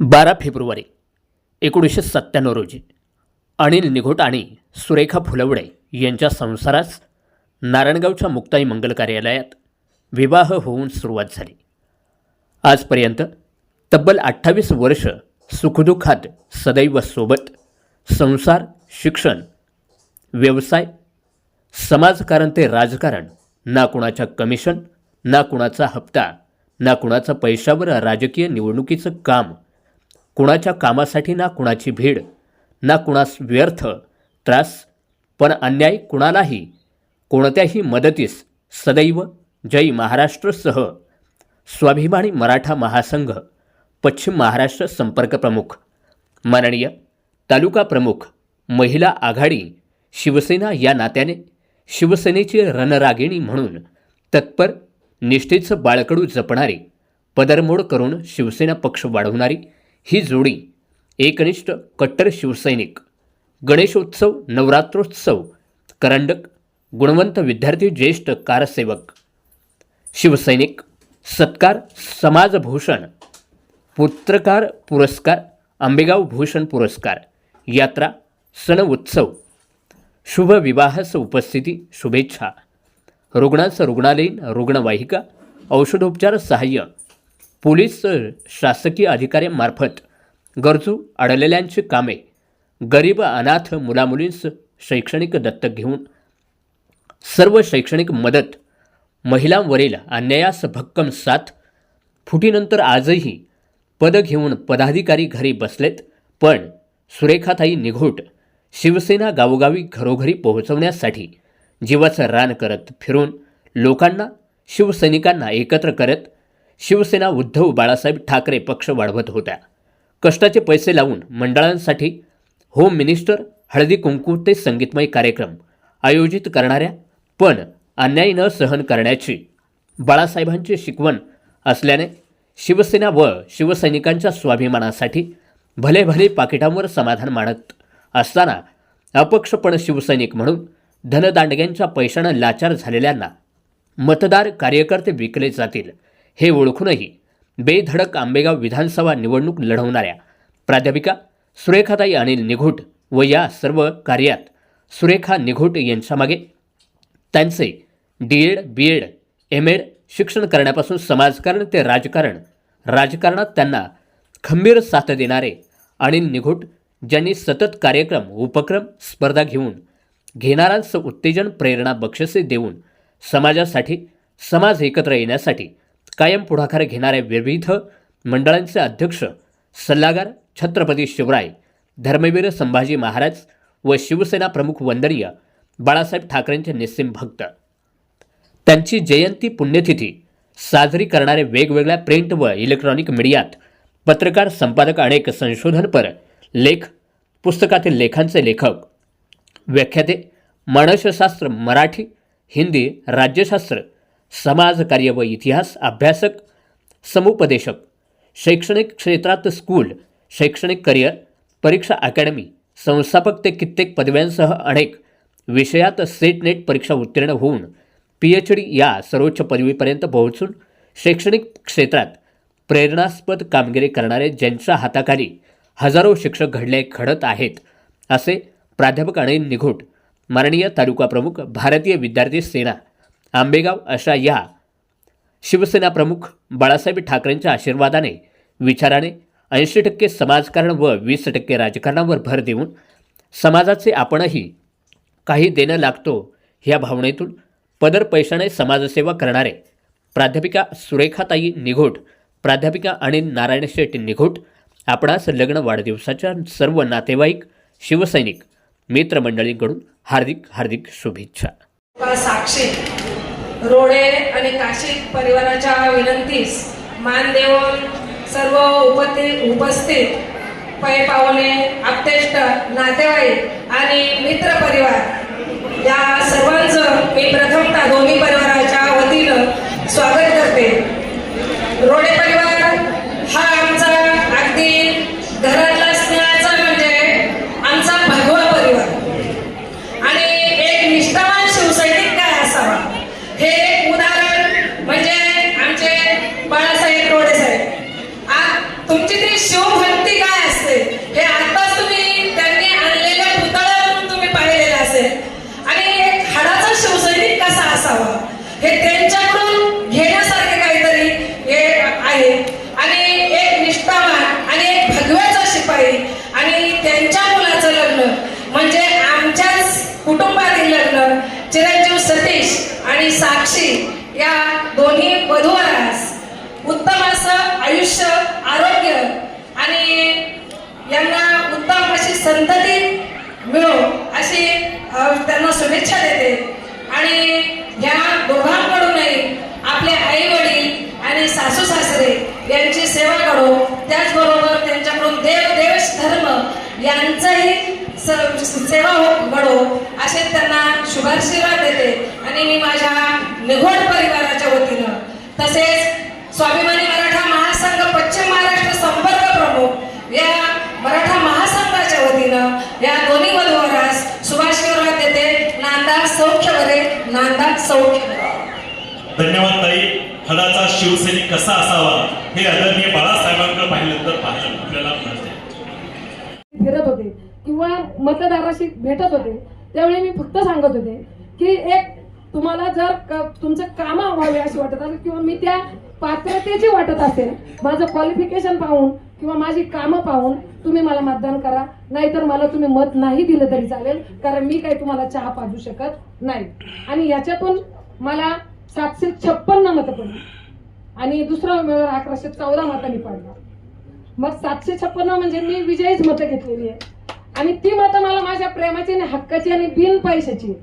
बारा फेब्रुवारी एकोणीसशे सत्त्याण्णव रोजी अनिल निघोट आणि सुरेखा फुलवडे यांच्या संसारास नारायणगावच्या मुक्ताई मंगल कार्यालयात विवाह होऊन सुरुवात झाली. आजपर्यंत तब्बल अठ्ठावीस वर्ष सुखदुःखात सदैव सोबत संसार शिक्षण व्यवसाय समाजकारण ते राजकारण ना कुणाच्या कमिशन ना कुणाचा हप्ता ना कुणाचा पैशावर राजकीय निवडणुकीचं काम कुणाच्या कामासाठी ना कुणाची भीड ना कुणास व्यर्थ त्रास पण अन्याय कुणालाही. कोणत्याही मदतीस सदैव जय महाराष्ट्रसह स्वाभिमानी मराठा महासंघ पश्चिम महाराष्ट्र संपर्क प्रमुख. माननीय तालुका प्रमुख महिला आघाडी शिवसेना या नात्याने शिवसेनेची रणरागिणी म्हणून तत्पर निष्ठेचं बाळकडू जपणारी पदरमोड करून शिवसेना पक्ष वाढवणारी ही जोडी एकनिष्ठ कट्टर शिवसैनिक गणेशोत्सव नवरात्रोत्सव करंडक गुणवंत विद्यार्थी ज्येष्ठ कारसेवक शिवसैनिक सत्कार समाजभूषण पुत्रकार पुरस्कार आंबेगाव भूषण पुरस्कार यात्रा सण उत्सव शुभ विवाहास उपस्थिती शुभेच्छा रुग्णांचं रुग्णालयीन रुग्णवाहिका औषधोपचार सहाय्य पोलीस शासकीय अधिकाऱ्यांमार्फत गरजू अडलेल्यांची कामे गरीब अनाथ मुलामुलींस शैक्षणिक दत्तक घेऊन सर्व शैक्षणिक मदत महिलांवरील अन्यायास भक्कम साथ फुटीनंतर आजही पद घेऊन पदाधिकारी घरी बसलेत पण सुरेखाताई निघोट शिवसेना गावोगावी घरोघरी पोहोचवण्यासाठी जीवाचं रान करत फिरून लोकांना शिवसैनिकांना एकत्र करत शिवसेना उद्धव बाळासाहेब ठाकरे पक्ष वाढवत होत्या. कष्टाचे पैसे लावून मंडळांसाठी होम मिनिस्टर हळदी कुंकू ते संगीतमय कार्यक्रम आयोजित करणाऱ्या पण अन्याय न सहन करण्याची बाळासाहेबांची शिकवण असल्याने शिवसेना व शिवसैनिकांच्या स्वाभिमानासाठी भले भले पाकिटांवर समाधान मानत असताना अपक्षपण शिवसैनिक म्हणून धनदांडग्यांच्या पैशानं लाचार झालेल्यांना मतदार कार्यकर्ते विकले जातील. हे ओळखूनही बेधडक आंबेगाव विधानसभा निवडणूक लढवणाऱ्या प्राध्यापिका सुरेखाताई अनिल निघोट व या सर्व कार्यात सुरेखा निघोट यांच्यामागे त्यांचे D Ed B Ed M Ed शिक्षण करण्यापासून समाजकारण ते राजकारण राजकारणात त्यांना खंबीर साथ देणारे अनिल निघोट ज्यांनी सतत कार्यक्रम उपक्रम स्पर्धा घेऊन घेणाऱ्यांचं उत्तेजन प्रेरणा बक्षिसे देऊन समाजासाठी समाज एकत्र येण्यासाठी कायम पुढाकार घेणाऱ्या विविध मंडळांचे अध्यक्ष सल्लागार छत्रपती शिवराय धर्मवीर संभाजी महाराज व शिवसेना प्रमुख वंदनीय बाळासाहेब ठाकरेंचे निस्सिम भक्त. त्यांची जयंती पुण्यतिथी साजरी करणारे वेगवेगळ्या प्रिंट व इलेक्ट्रॉनिक मीडियात पत्रकार संपादक अनेक संशोधनपर लेख पुस्तकातील लेखांचे लेखक. व्याख्याते मानसशास्त्र मराठी हिंदी राज्यशास्त्र समाजकार्य व इतिहास अभ्यासक समुपदेशक शैक्षणिक क्षेत्रात स्कूल शैक्षणिक करिअर परीक्षा अकॅडमी संस्थापक ते कित्येक पदव्यांसह अनेक विषयात सेट नेट परीक्षा उत्तीर्ण होऊन पी एच डी या सर्वोच्च पदवीपर्यंत पोहोचून शैक्षणिक क्षेत्रात प्रेरणास्पद कामगिरी करणारे ज्यांच्या हाताखाली हजारो शिक्षक घडले घडत आहेत असे प्राध्यापक अनिल निघोट माननीय तालुका प्रमुख भारतीय विद्यार्थी सेना आंबेगाव अशा या शिवसेना प्रमुख बाळासाहेब ठाकरेंच्या आशीर्वादाने विचाराने ऐंशी टक्के समाजकारण व वीस टक्के राजकारणावर भर देऊन समाजाचे आपणही काही देणं लागतो ह्या भावनेतून पदर पैशाने समाजसेवा करणारे प्राध्यापिका सुरेखाताई निघोट प्राध्यापिका आणि नारायण शेट्टी निघोट आपणास लग्न वाढदिवसाच्या सर्व नातेवाईक शिवसैनिक मित्रमंडळींकडून हार्दिक हार्दिक शुभेच्छा. साक्षी. रोडे आणि काशी परिवाराच्या विनंतीस मान देऊन सर्व उपस्थित उपस्थित पै पाहुणे आप्तेष्ट नातेवाईक आणि मित्र परिवार. या सर्वांचं मी प्रथमतः दोन्ही परिवार वतीनं स्वागत करते रोडे परिवार हा आमचा अगदी घरातला स्नेहाचा म्हणजे आमचा भगवा परिवार आणि एक निष्ठावान शिवसैनिक काय असावा हे एक उदाहरण म्हणजे आमचे बाळासाहेब रोडे साहेब आज तुमची ती शिवभक्ती हे त्यांच्याकडून घेण्यासारखे काहीतरी हे आहे आणि एक निष्ठावान आणि एक भगव्याचा शिपाई आणि त्यांच्या मुलाचं लग्न म्हणजे आमच्याच कुटुंबातील लग्न चिरंजीव सतीश आणि साक्षी या दोन्ही वधूवरास उत्तम असं आयुष्य आरोग्य आणि यांना उत्तम अशी संतती मिळो अशी त्यांना शुभेच्छा देते. आणि ह्या दोघांकडूनही आपले आई वडील आणि सासू सासरे यांची सेवा करो. त्याचबरोबर त्यांच्याकडून देव देश धर्म यांचाही स- सेवा हो घडो. असे त्यांना शुभाशीर्वाद आणि मी माझ्या निघोड परिवाराच्या वतीनं तसेच स्वाभिमानी मराठा महासंघ पश्चिम महाराष्ट्र संपर्क प्रमुख या मराठा महासंघाच्या वतीनं या दोन्ही वधूवरास शुभाशीर्वाद देते. नांदा सौख्य बरे नांदा सौख्य. धन्यवाद ताई. हडाचा शिवसैनिक कसा असावा हे आदरणीय बाळासाहेबांकडे पाहिलं आपल्याला मिळते फिरत होते किंवा मतदाराशी भेटत होते त्यावेळी मी फक्त सांगत होते की एक तुम्हाला जर क- तुमचं कामं व्हावे अशी वाटत असेल किंवा मी त्या पात्रतेची वाटत असेल माझं क्वालिफिकेशन पाहून किंवा माझी कामं पाहून तुम्ही मला मतदान करा. नाहीतर मला तुम्ही मत नाही दिलं तरी चालेल कारण मी काही तुम्हाला चहा पाजू शकत नाही. आणि याच्यातून मला सातशे छप्पन्न मतं पडली. आणि दुसरा उमेदवार अकराशे चौदा मतांनी पडला. मग सातशे छप्पन्न म्हणजे मी विजयीच मतं घेतलेली आहे. आणि ती मतं मला माझ्या प्रेमाची आणि हक्काची आणि बिन पैशाची